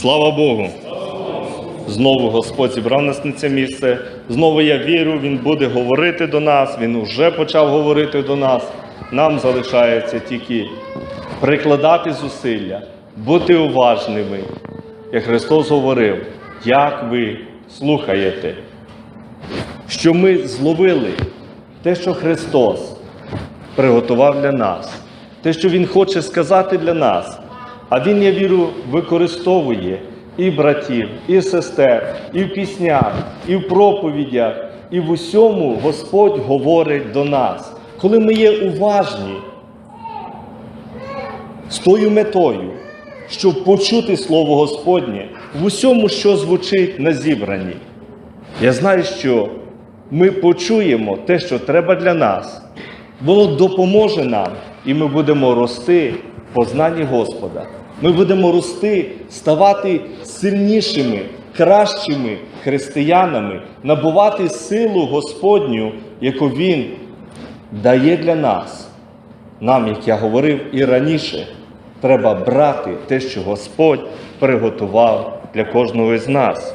Слава Богу! Знову Господь зібрав нас на це місце. Знову я вірю, Він буде говорити до нас. Він вже почав говорити до нас. Нам залишається тільки прикладати зусилля, бути уважними. Як Христос говорив, як ви слухаєте, що ми зловили те, що Христос приготував для нас, те, що Він хоче сказати для нас. А Він, я вірю, використовує і братів, і сестер, і в піснях, і в проповідях, і в усьому Господь говорить до нас, коли ми є уважні з тою метою, щоб почути Слово Господнє в усьому, що звучить на зібранні. Я знаю, що ми почуємо те, що треба для нас. Воно допоможе нам, і ми будемо рости в познанні Господа. Ми будемо рости, ставати сильнішими, кращими християнами, набувати силу Господню, яку Він дає для нас. Нам, як я говорив і раніше, треба брати те, що Господь приготував для кожного із нас.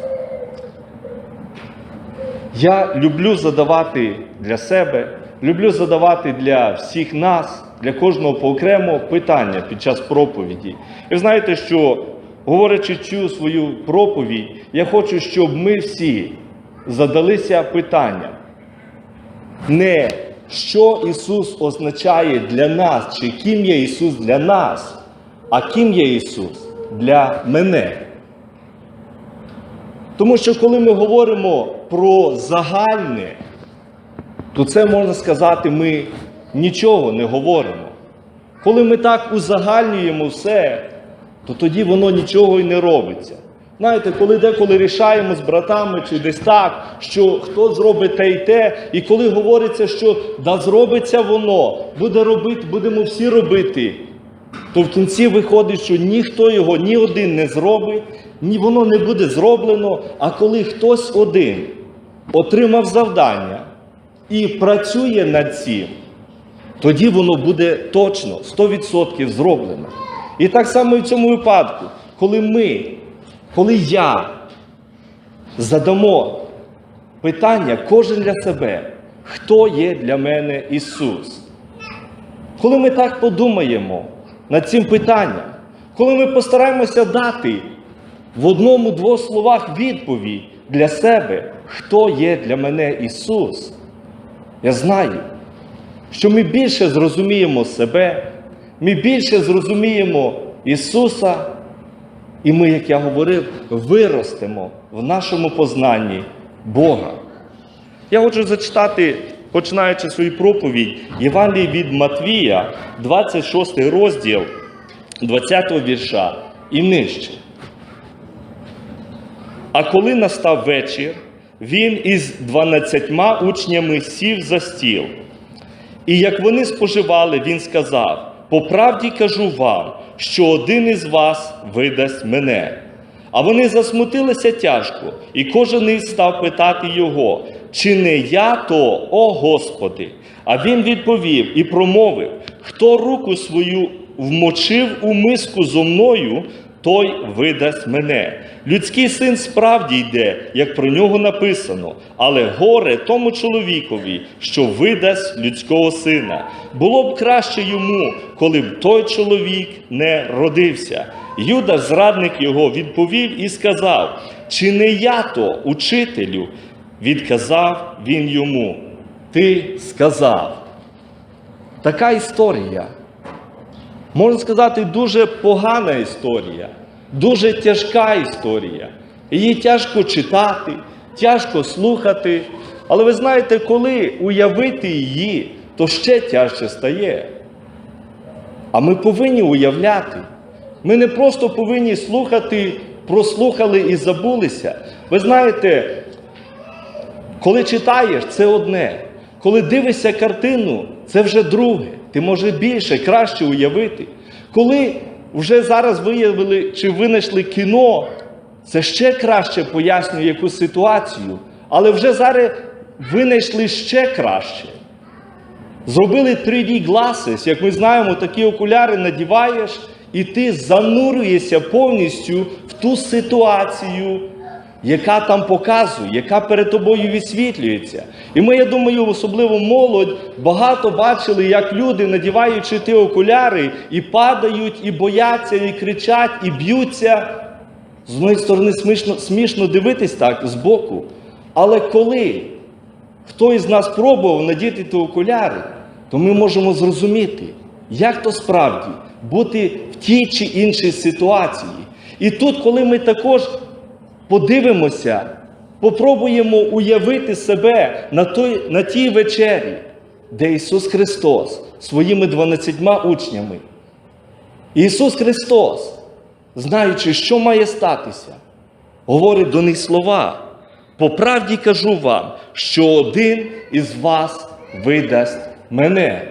Я люблю задавати для себе, люблю задавати для всіх нас, для кожного по окремо питання під час проповіді. Ви знаєте, що, говорячи цю свою проповідь, я хочу, щоб ми всі задалися питанням. Не що Ісус означає для нас, чи ким є Ісус для нас, а ким є Ісус для мене. Тому що коли ми говоримо про загальне, то це можна сказати, ми нічого не говоримо. Коли ми так узагальнюємо все, то тоді воно нічого і не робиться. Знаєте, коли деколи рішаємо з братами чи десь так, що хто зробить те і те, і коли говориться, що да зробиться воно, буде робити, будемо всі робити, то в кінці виходить, що ніхто його ні один не зробить, ні воно не буде зроблено. А коли хтось один отримав завдання і працює над цим, тоді воно буде точно 100% зроблено. І так само і в цьому випадку, коли ми, коли я задамо питання кожен для себе, хто є для мене Ісус? Коли ми так подумаємо над цим питанням, коли ми постараємося дати в одному-двох словах відповідь для себе, хто є для мене Ісус, я знаю, що ми більше зрозуміємо себе, ми більше зрозуміємо Ісуса, і ми, як я говорив, виростемо в нашому познанні Бога. Я хочу зачитати, починаючи свою проповідь, Євангелії від Матвія, 26 розділ 20 вірша і нижче. А коли настав вечір, він із дванадцятьма учнями сів за стіл. І як вони споживали, він сказав: По правді кажу вам, що один із вас видасть мене. А вони засмутилися тяжко, і кожен із став питати його, чи не я то, о Господи? А він відповів і промовив: хто руку свою вмочив у миску зо мною, той видасть мене. Людський син справді йде, як про нього написано, але горе тому чоловікові, що видасть людського сина. Було б краще йому, коли б той чоловік не родився. Юда, зрадник його, відповів і сказав: Чи не я то, учителю? Відказав він йому. Ти сказав. Така історія. Можна сказати, дуже погана історія, дуже тяжка історія. Її тяжко читати, тяжко слухати. Але ви знаєте, коли уявити її, то ще тяжче стає. А ми повинні уявляти. Ми не просто повинні слухати, прослухали і забулися. Ви знаєте, коли читаєш, це одне. Коли дивишся картину, це вже друге. Ти може більше, краще уявити. Коли вже зараз виявили чи винайшли кіно, це ще краще пояснює якусь ситуацію, але вже зараз винайшли ще краще. Зробили 3D glasses, як ми знаємо, такі окуляри надіваєш і ти занурюєшся повністю в ту ситуацію, яка там показує, яка перед тобою висвітлюється. І ми, я думаю, особливо молодь, багато бачили, як люди, надіваючи ті окуляри, і падають, і бояться, і кричать, і б'ються. З однієї сторони, смішно, смішно дивитись так збоку. Але коли хто із нас пробував надіти ті окуляри, то ми можемо зрозуміти, як то справді бути в тій чи іншій ситуації. І тут, коли ми також подивимося, попробуємо уявити себе на, той, на тій вечері, де Ісус Христос своїми 12 учнями. Ісус Христос, знаючи, що має статися, говорить до них слова. По правді кажу вам, що один із вас видасть мене.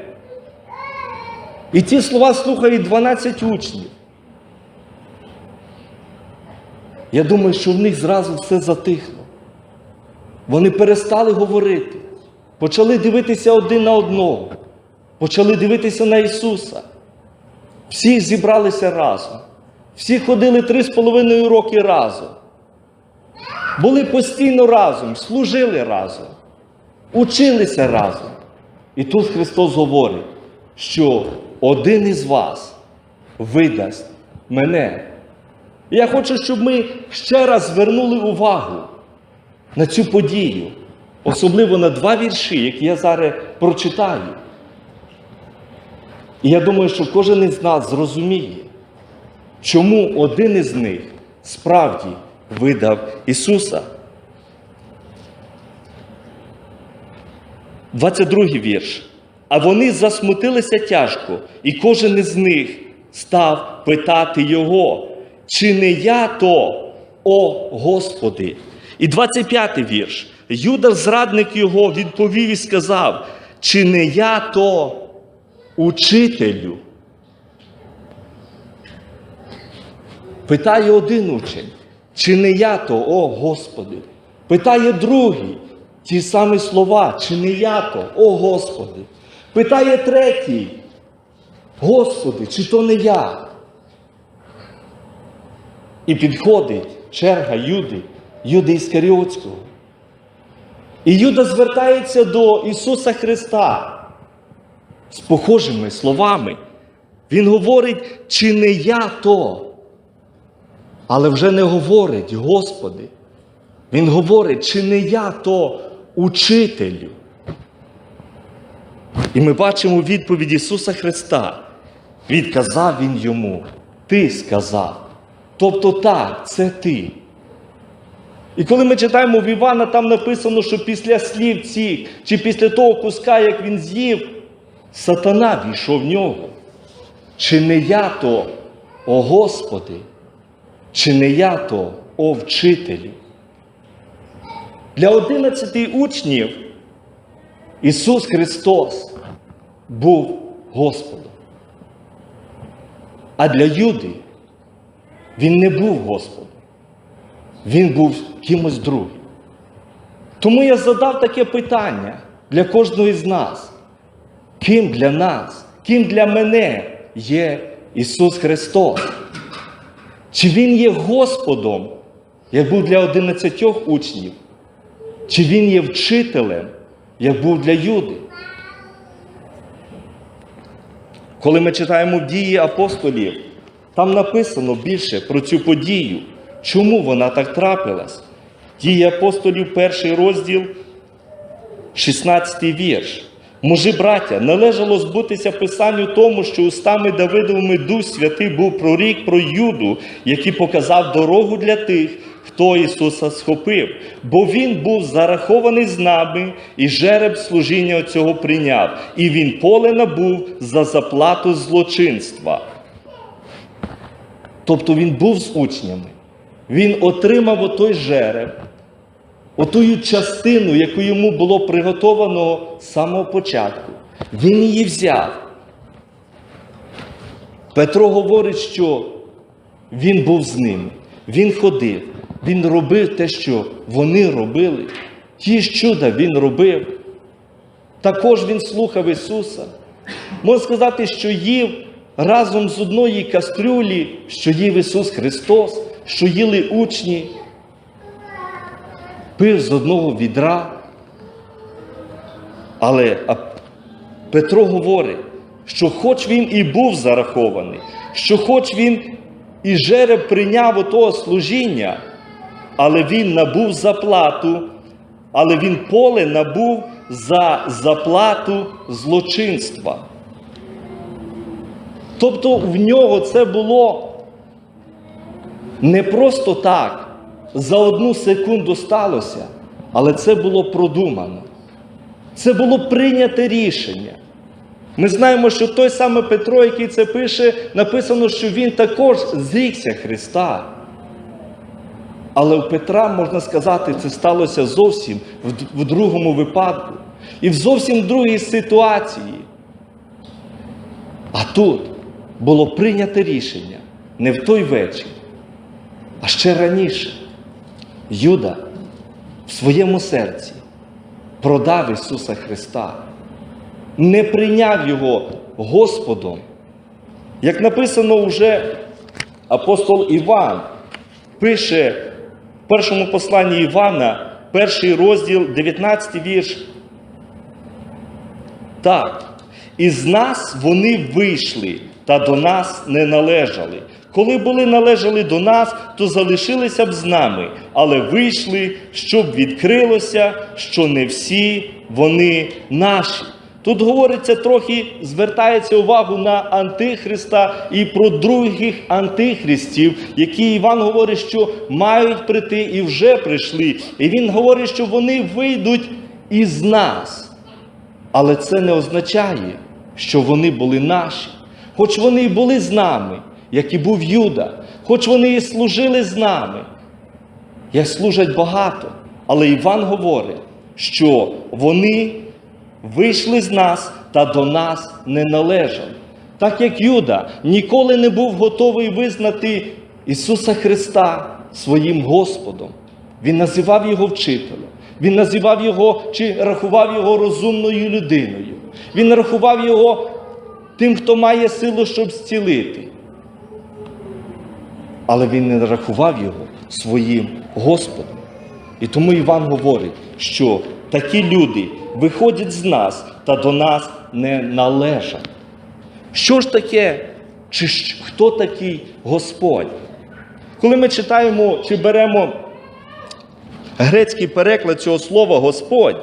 І ці слова слухають 12 учнів. Я думаю, що в них зразу все затихло. Вони перестали говорити, почали дивитися один на одного, почали дивитися на Ісуса. Всі зібралися разом. Всі ходили три з половиною роки разом. Були постійно разом, служили разом, училися разом. І тут Христос говорить, що один із вас видасть мене. І я хочу, щоб ми ще раз звернули увагу на цю подію, особливо на два вірші, які я зараз прочитаю. І я думаю, що кожен із нас зрозуміє, чому один із них справді видав Ісуса. 22 вірш. А вони засмутилися тяжко, і кожен із них став питати Його, чи не я то, о Господи. І 25 вірш. Юда, зрадник його, відповів і сказав, чи не я то учителю? Питає один учень, чи не я то, о Господи? Питає другий, ті самі слова, чи не я то, о Господи? Питає третій, Господи, чи то не я? І підходить черга Юди, Юди Іскаріотського. І Юда звертається до Ісуса Христа з похожими словами. Він говорить, чи не я то? Але вже не говорить, Господи. Він говорить, чи не я то учителю? І ми бачимо відповідь Ісуса Христа. Відказав Він йому, Ти сказав. Тобто так, це ти. І коли ми читаємо в Івана, там написано, що після слів цих, чи після того куска, як він з'їв, сатана війшов в нього. Чи не я то, о Господи, чи не я то, о вчителю? Для одинадцяти учнів Ісус Христос був Господом. А для Юди Він не був Господом. Він був кимось другим. Тому я задав таке питання для кожного з нас. Ким для нас, ким для мене є Ісус Христос? Чи Він є Господом, як був для одинадцятьох учнів? Чи Він є вчителем, як був для Юди? Коли ми читаємо дії апостолів, там написано більше про цю подію, чому вона так трапилась. Дії апостолів, перший розділ, 16 вірш. Мужі, браття, належало збутися Писанню тому, що устами Давидовими Дух Святий був прорік про Юду, який показав дорогу для тих, хто Ісуса схопив, бо Він був зарахований з нами, і жереб служіння цього прийняв, і він поле набув за заплату злочинства. Тобто він був з учнями, він отримав отой жереб, отую частину, яку йому було приготовано з самого початку. Він її взяв. Петро говорить, що він був з ними, він ходив, він робив те, що вони робили. Ті ж чуда він робив. Також він слухав Ісуса. Можна сказати, що їв разом з одної кастрюлі, що їв Ісус Христос, що їли учні, пив з одного відра. Але Петро говорить, що хоч він і був зарахований, що хоч він і жереб прийняв отого служіння, але він набув заплату, але він поле набув за заплату злочинства. Тобто в нього це було не просто так, за одну секунду сталося, але це було продумано. Це було прийняте рішення. Ми знаємо, що той самий Петро, який це пише, написано, що він також зрікся Христа. Але у Петра, можна сказати, це сталося зовсім в другому випадку і в зовсім другій ситуації. А тут було прийнято рішення не в той вечір, а ще раніше. Юда в своєму серці продав Ісуса Христа, не прийняв Його Господом. Як написано вже апостол Іван, пише в першому посланні Івана, перший розділ, 19 вірш. Так, із нас вони вийшли та до нас не належали. Коли були належали до нас, то залишилися б з нами, але вийшли, щоб відкрилося, що не всі вони наші. Тут говориться трохи, звертається увагу на Антихриста і про других антихристів, які Іван говорить, що мають прийти і вже прийшли. І він говорить, що вони вийдуть із нас. Але це не означає, що вони були наші. Хоч вони і були з нами, як і був Юда, хоч вони і служили з нами, як служать багато. Але Іван говорить, що вони вийшли з нас та до нас не належали. Так як Юда ніколи не був готовий визнати Ісуса Христа своїм Господом. Він називав його вчителем. Він називав його чи рахував його розумною людиною. Він рахував його тим, хто має силу, щоб зцілити. Але він не рахував його своїм Господом. І тому Іван говорить, що такі люди виходять з нас та до нас не належать. Що ж таке, чи хто такий Господь? Коли ми читаємо чи беремо грецький переклад цього слова Господь,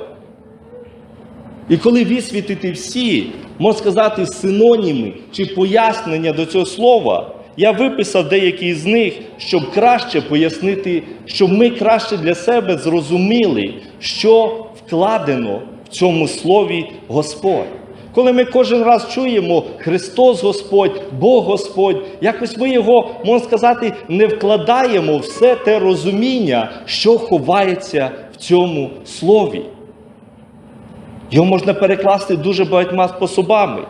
і коли висвітити всі, можна сказати, синоніми чи пояснення до цього слова, я виписав деякі з них, щоб краще пояснити, щоб ми краще для себе зрозуміли, що вкладено в цьому слові Господь. Коли ми кожен раз чуємо Христос Господь, Бог Господь, якось ми його, можна сказати, не вкладаємо все те розуміння, що ховається в цьому слові. Його можна перекласти дуже багатьма способами.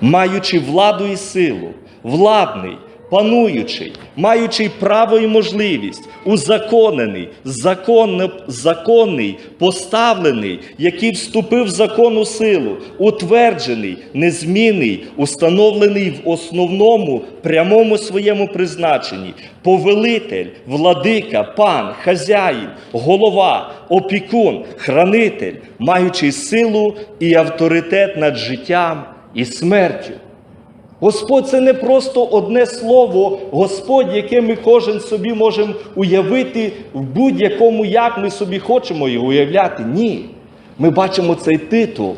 Маючи владу і силу, владний, пануючий, маючий право і можливість, узаконений, законно, законний, поставлений, який вступив в законну силу, утверджений, незмінний, установлений в основному прямому своєму призначенні, повелитель, владика, пан, хазяїн, голова, опікун, хранитель, маючий силу і авторитет над життям і смертю. Господь це не просто одне слово, Господь, яке ми кожен собі можемо уявити в будь-якому, як ми собі хочемо його уявляти. Ні. Ми бачимо цей титул,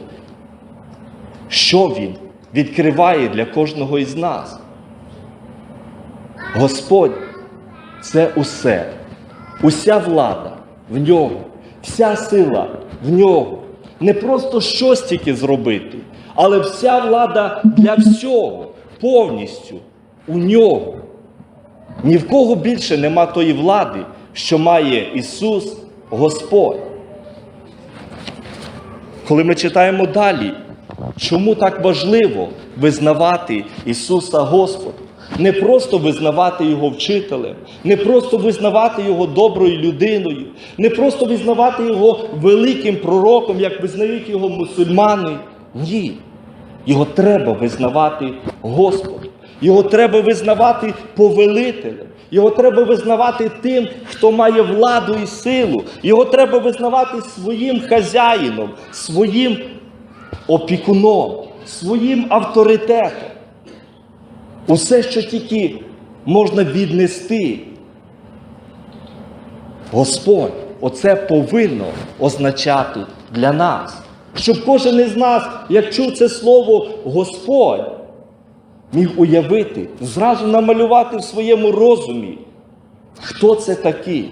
що він відкриває для кожного із нас. Господь це усе, уся влада в нього, вся сила в нього. Не просто щось тільки зробити, але вся влада для всього повністю у нього. Ні в кого більше нема тої влади, що має Ісус Господь. Коли ми читаємо далі, чому так важливо визнавати Ісуса Господом? Не просто визнавати Його вчителем, не просто визнавати Його доброю людиною, не просто визнавати Його великим пророком, як визнають його мусульмани. Ні. Його треба визнавати Господом. Його треба визнавати повелителем. Його треба визнавати тим, хто має владу і силу. Його треба визнавати своїм хазяїном, своїм опікуном, своїм авторитетом. Усе, що тільки можна віднести. Господь, оце повинно означати для нас. Щоб кожен із нас, як чув це слово Господь, міг уявити, зразу намалювати в своєму розумі, хто це такий,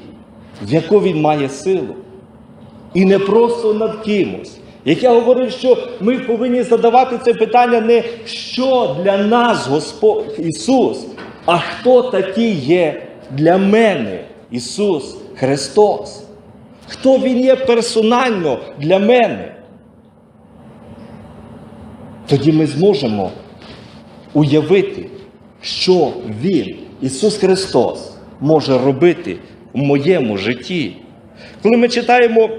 в яку він має силу. І не просто над кимось. Як я говорив, що ми повинні задавати це питання не що для нас Господь Ісус, а хто такий є для мене Ісус Христос. Хто Він є персонально для мене? Тоді ми зможемо уявити, що Він, Ісус Христос, може робити в моєму житті. Коли ми читаємо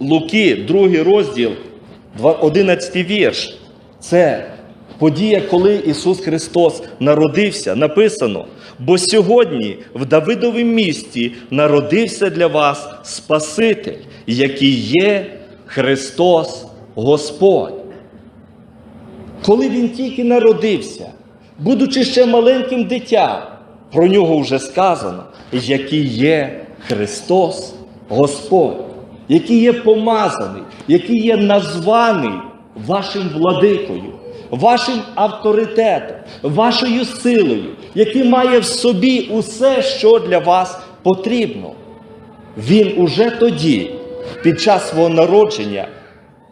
Луки, другий розділ, 11 вірш, це подія, коли Ісус Христос народився, написано, бо сьогодні в Давидовім місті народився для вас Спаситель, який є Христос Господь. Коли він тільки народився, будучи ще маленьким дитям, про нього вже сказано, який є Христос Господь, який є помазаний, який є названий вашим владикою, вашим авторитетом, вашою силою, який має в собі усе, що для вас потрібно. Він уже тоді, під час свого народження,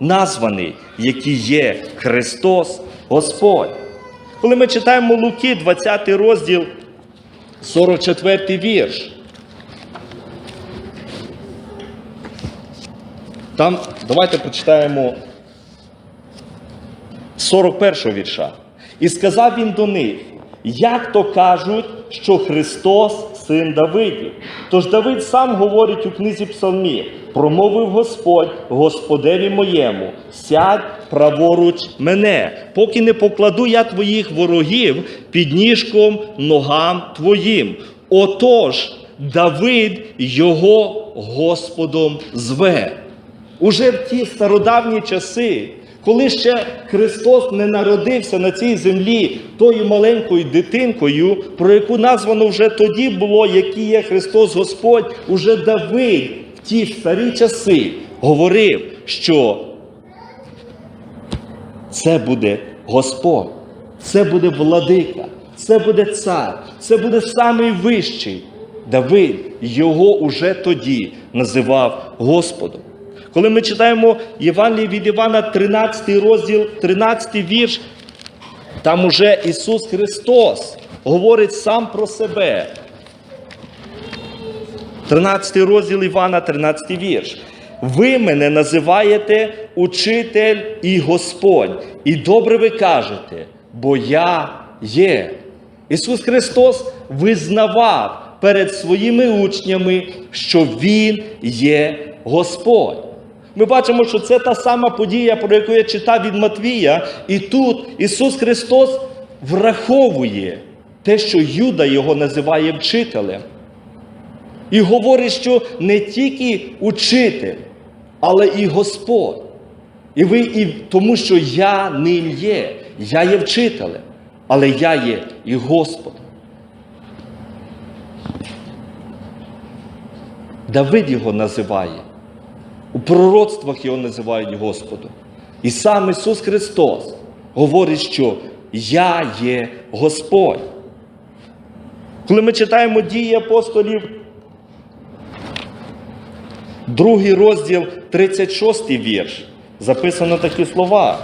названий, який є Христос Господь. Коли ми читаємо Луки, 20 розділ, 44 вірш. Там давайте прочитаємо 41 вірша. І сказав він до них, як то кажуть, що Христос син Давидів. Тож Давид сам говорить у книзі Псалмів, промовив Господь Господеві моєму, сядь праворуч мене, поки не покладу я твоїх ворогів під ніжком ногам твоїм. Отож, Давид його Господом зве. Уже в ті стародавні часи, коли ще Христос не народився на цій землі тою маленькою дитинкою, про яку названо вже тоді було, який є Христос Господь, уже Давид в ті старі часи говорив, що це буде Господь, це буде владика, це буде цар, це буде самий вищий. Давид його уже тоді називав Господом. Коли ми читаємо Євангеліє від Івана, 13 розділ, 13 вірш, там уже Ісус Христос говорить сам про себе. 13 розділ Івана, 13 вірш. Ви мене називаєте учитель і Господь, і добре ви кажете, бо я є. Ісус Христос визнавав перед своїми учнями, що Він є Господь. Ми бачимо, що це та сама подія, про яку я читав від Матвія, і тут Ісус Христос враховує те, що Юда його називає вчителем. І говорить, що не тільки учитель, але і Господь. І ви, і тому що я ним є, я є вчителем, але я є і Господом. Давид його називає. У пророцтвах його називають Господом. І сам Ісус Христос говорить, що Я є Господь. Коли ми читаємо дії апостолів, другий розділ, 36 вірш, записано такі слова.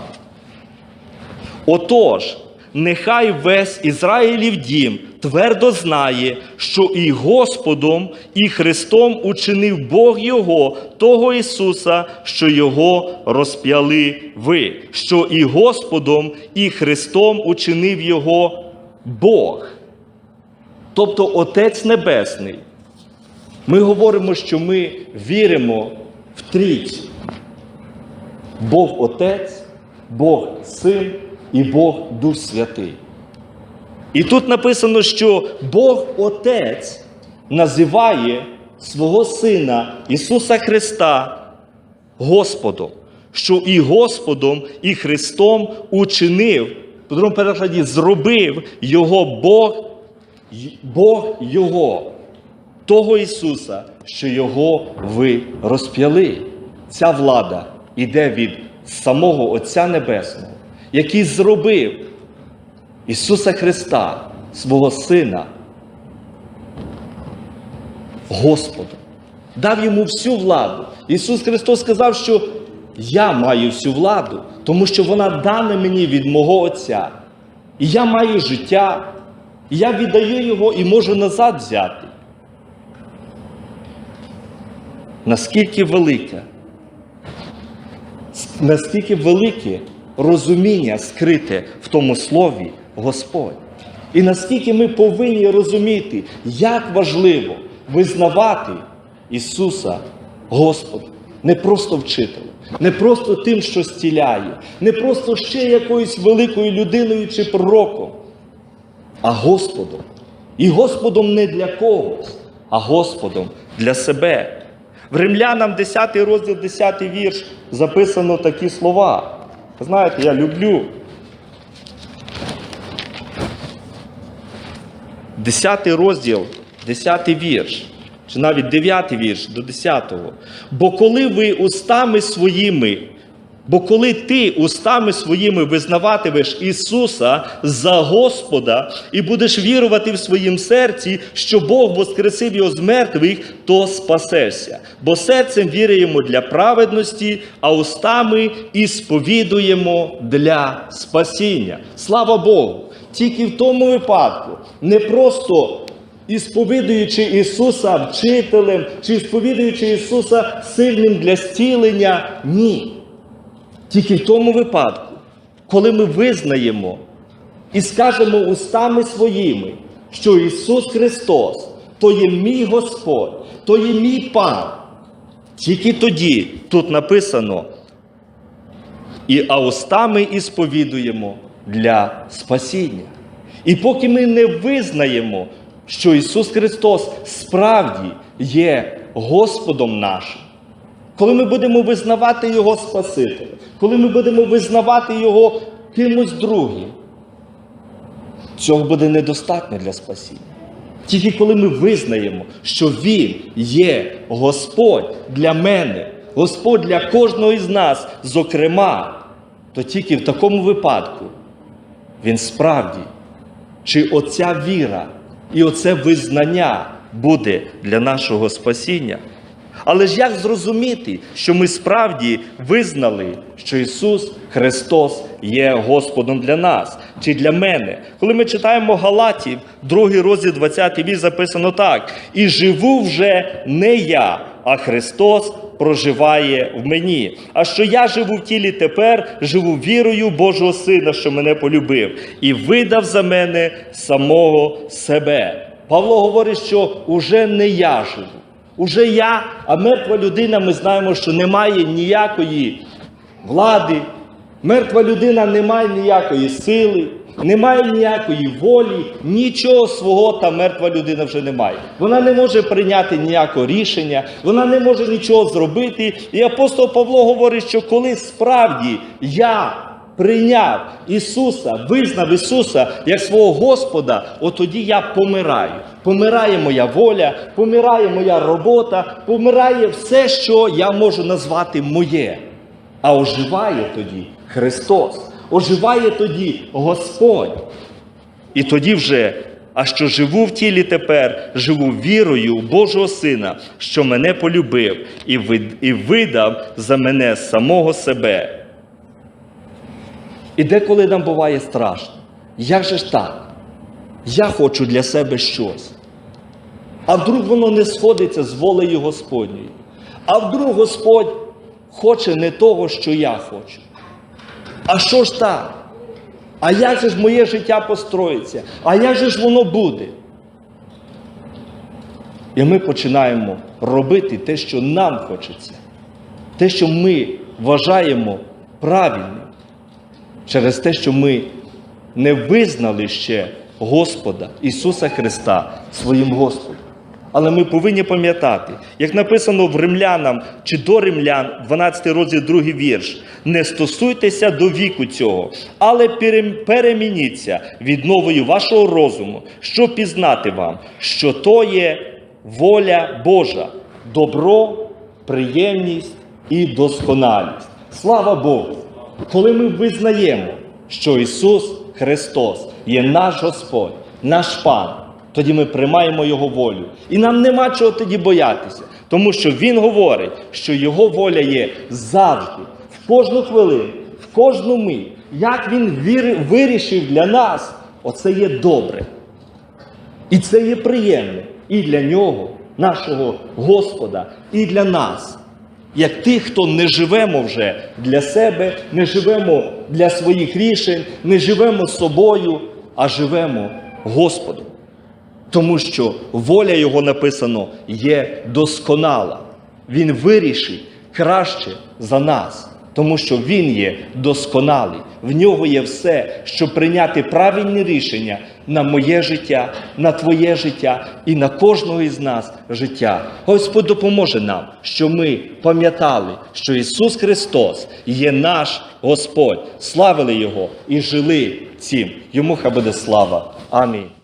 Отож, нехай весь Ізраїлів дім твердо знає, що і Господом, і Христом учинив Бог Його, того Ісуса, що Його розп'яли ви, що і Господом, і Христом учинив Його Бог. Тобто Отець Небесний. Ми говоримо, що ми віримо в трійцю. Бог Отець, Бог Син і Бог Дух Святий. І тут написано, що Бог Отець називає свого Сина Ісуса Христа Господом, що і Господом, і Христом учинив, в другому перекладі зробив Його Бог, Бог Його, того Ісуса, що Його ви розп'яли. Ця влада іде від самого Отця Небесного, який зробив Ісуса Христа, свого Сина, Господом, дав йому всю владу. Ісус Христос сказав, що я маю всю владу, тому що вона дана мені від мого Отця. І я маю життя, і я віддаю його і можу назад взяти. Наскільки велике, наскільки велике розуміння скрите в тому слові Господь. І наскільки ми повинні розуміти, як важливо визнавати Ісуса Господом, не просто вчителем, не просто тим, що зціляє, не просто ще якоюсь великою людиною чи пророком, а Господом. І Господом не для когось, а Господом для себе. В Римлянам 10 розділ, 10 вірш записано такі слова. Знаєте, я люблю 10 розділ, 10 вірш, чи навіть 9 вірш до 10. Бо коли ви устами своїми, бо коли ти устами своїми визнаватимеш Ісуса за Господа і будеш вірувати в своїм серці, що Бог воскресив його з мертвих, то спасешся. Бо серцем віруємо для праведності, а устами і сповідуємо для спасіння. Слава Богу! Тільки в тому випадку не просто і сповідуючи Ісуса вчителем, чи сповідуючи Ісуса сильним для зцілення, ні. Тільки в тому випадку, коли ми визнаємо і скажемо устами своїми, що Ісус Христос то є мій Господь, то є мій Пан. Тільки тоді тут написано, і а устами і сповідуємо для спасіння. І поки ми не визнаємо, що Ісус Христос справді є Господом нашим, коли ми будемо визнавати Його Спасителем, коли ми будемо визнавати Його кимось другим, цього буде недостатньо для спасіння. Тільки коли ми визнаємо, що Він є Господь для мене, Господь для кожного із нас, зокрема, то тільки в такому випадку Він справді, чи оця віра і оце визнання буде для нашого спасіння. Але ж як зрозуміти, що ми справді визнали, що Ісус Христос є Господом для нас чи для мене? Коли ми читаємо Галатів, другий розділ 20 вірш записано так: І живу вже не я, а Христос проживає в мені. А що я живу в тілі тепер, живу вірою Божого Сина, що мене полюбив, і видав за мене самого себе. Павло говорить, що уже не я живу. Уже я, а мертва людина, ми знаємо, що немає ніякої влади, мертва людина не має ніякої сили, немає ніякої волі, нічого свого та мертва людина вже не має. Вона не може прийняти ніякого рішення, вона не може нічого зробити. І апостол Павло говорить, що коли справді я прийняв Ісуса, визнав Ісуса як свого Господа, от тоді я помираю. Помирає моя воля, помирає моя робота, помирає все, що я можу назвати моє. А оживає тоді Христос, оживає тоді Господь. І тоді вже, а що живу в тілі тепер, живу вірою в Божого Сина, що мене полюбив і видав за мене самого себе. І деколи нам буває страшно. Як же ж так? Я хочу для себе щось. А вдруг воно не сходиться з волею Господньої. А вдруг Господь хоче не того, що я хочу. А що ж так? А як же ж моє життя построїться? А як же ж воно буде? І ми починаємо робити те, що нам хочеться, те, що ми вважаємо правильним. Через те, що ми не визнали ще Господа Ісуса Христа своїм Господом. Але ми повинні пам'ятати, як написано в римлянам чи до римлян, 12 розділ, 2 вірш, не стосуйтеся до віку цього, але перемініться від нової вашого розуму, щоб пізнати вам, що то є воля Божа, добро, приємність і досконалість. Слава Богу! Коли ми визнаємо, що Ісус Христос є наш Господь, наш Пан, тоді ми приймаємо Його волю. І нам нема чого тоді боятися, тому що Він говорить, що Його воля є завжди, в кожну хвилину, в кожну мить. Як Він вирішив для нас, оце є добре. І це є приємне і для нього, нашого Господа, і для нас. Як тих, хто не живемо вже для себе, не живемо для своїх рішень, не живемо собою, а живемо Господом. Тому що воля Його написано є досконала. Він вирішить краще за нас, тому що Він є досконалий. В нього є все, щоб прийняти правильні рішення на моє життя, на твоє життя і на кожного із нас життя. Господь допоможе нам, що ми пам'ятали, що Ісус Христос є наш Господь, славили Його і жили цим. Йому хай буде слава. Амінь.